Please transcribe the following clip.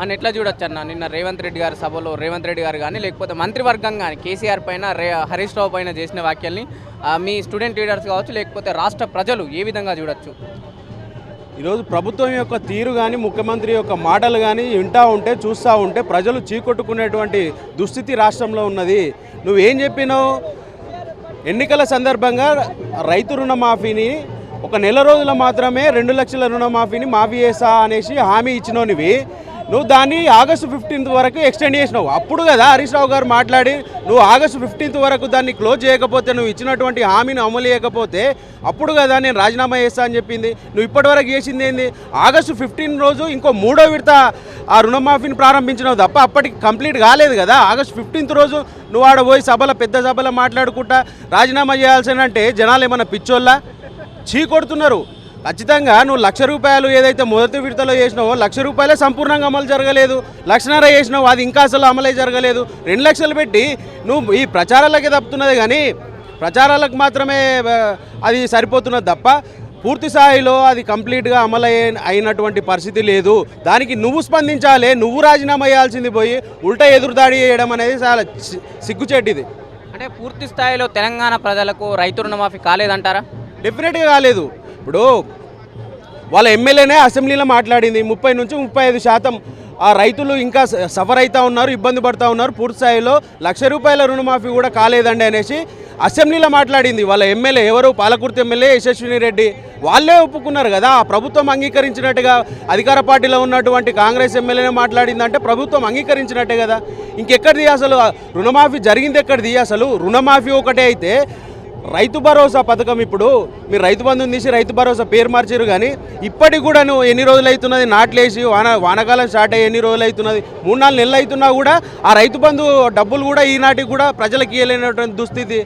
అని ఎట్లా చూడొచ్చు అన్న? నిన్న రేవంత్ రెడ్డి గారి సభలో రేవంత్ రెడ్డి గారు కానీ లేకపోతే మంత్రివర్గం కానీ కేసీఆర్ పైన రే హరీష్ రావు పైన చేసిన వ్యాఖ్యల్ని మీ స్టూడెంట్ లీడర్స్ కావచ్చు లేకపోతే రాష్ట్ర ప్రజలు ఏ విధంగా చూడొచ్చు? ఈరోజు ప్రభుత్వం యొక్క తీరు కానీ ముఖ్యమంత్రి యొక్క మాటలు కానీ వింటూ ఉంటే చూస్తూ ఉంటే ప్రజలు చీకొట్టుకునేటువంటి దుస్థితి రాష్ట్రంలో ఉన్నది. నువ్వేం చెప్పినావు? ఎన్నికల సందర్భంగా రైతు రుణమాఫీని ఒక నెల రోజుల మాత్రమే రెండు లక్షల రుణమాఫీని మాఫీ చేస్తా అనేసి హామీ ఇచ్చినోనివి. నువ్వు దాన్ని ఆగస్టు ఫిఫ్టీన్త్ వరకు ఎక్స్టెండ్ చేసినావు. అప్పుడు కదా హరీష్ రావు గారు మాట్లాడి నువ్వు ఆగస్టు ఫిఫ్టీన్త్ వరకు దాన్ని క్లోజ్ చేయకపోతే నువ్వు ఇచ్చినటువంటి హామీని అమలు చేయకపోతే అప్పుడు కదా నేను రాజీనామా చేస్తా అని చెప్పింది. నువ్వు ఇప్పటివరకు చేసింది ఏంది? ఆగస్టు ఫిఫ్టీన్ రోజు ఇంకో మూడో విడత ఆ రుణమాఫీని ప్రారంభించినావు తప్ప అప్పటికి కంప్లీట్ కాలేదు కదా. ఆగస్టు ఫిఫ్టీన్త్ రోజు నువ్వు ఆడ పోయి సభల పెద్ద సభలో మాట్లాడుకుంటా రాజీనామా చేయాల్సిందంటే జనాలు ఏమన్నా పిచ్చోళ్ళ? చీ కొడుతున్నారు. ఖచ్చితంగా నువ్వు లక్ష రూపాయలు ఏదైతే మొదటి విడతలో చేసినావో లక్ష రూపాయలే సంపూర్ణంగా అమలు జరగలేదు. లక్షన్నర చేసినావు అది ఇంకా అసలు అమలే జరగలేదు. రెండు లక్షలు పెట్టి నువ్వు ఈ ప్రచారాలకే తప్పుతున్నది కానీ ప్రచారాలకు మాత్రమే అది సరిపోతున్నది తప్ప పూర్తి స్థాయిలో అది కంప్లీట్గా అమలు అయ్యే- అయినటువంటి పరిస్థితి లేదు. దానికి నువ్వు స్పందించాలి నువ్వు రాజీనామా చేయాల్సింది పోయి ఉల్టా ఎదురుదాడి చేయడం అనేది చాలా సిగ్గుచేటిది. అంటే పూర్తి స్థాయిలో తెలంగాణ ప్రజలకు రైతు రుణమాఫీ కాలేదంటారా? డెఫినెట్గా కాలేదు. ఇప్పుడు వాళ్ళ ఎమ్మెల్యేనే అసెంబ్లీలో మాట్లాడింది. ముప్పై నుంచి ముప్పై ఐదు శాతం ఆ రైతులు ఇంకా స- సఫర్ అవుతా ఉన్నారు ఇబ్బంది పడుతూ ఉన్నారు. పూర్తి స్థాయిలో లక్ష రూపాయల రుణమాఫీ కూడా కాలేదండి అనేసి అసెంబ్లీలో మాట్లాడింది. వాళ్ళ ఎమ్మెల్యే ఎవరు? పాలకుర్తి ఎమ్మెల్యే యశస్విని రెడ్డి. వాళ్ళే ఒప్పుకున్నారు కదా. ఆ ప్రభుత్వం అంగీకరించినట్టుగా అధికార పార్టీలో ఉన్నటువంటి కాంగ్రెస్ ఎమ్మెల్యేనే మాట్లాడిందంటే ప్రభుత్వం అంగీకరించినట్టే కదా. ఇంకెక్కడిది అసలు? రుణమాఫీ జరిగింది ఎక్కడిది? అసలు రుణమాఫీ ఒకటే అయితే రైతు భరోసా పథకం ఇప్పుడు. మీరు రైతు బంధుని తీసి రైతు భరోసా పేరు మార్చారు కానీ ఇప్పటికి కూడా నువ్వు ఎన్ని రోజులు అవుతున్నది? నాట్లేసి వాన వానకాలం స్టార్ట్ అయ్యి ఎన్ని రోజులు అవుతున్నది? మూడు నాలుగు నెలలు అవుతున్నా కూడా ఆ రైతు బంధు డబ్బులు కూడా ఈనాటికి కూడా ప్రజలకు ఇవ్వలేనటువంటి దుస్థితి.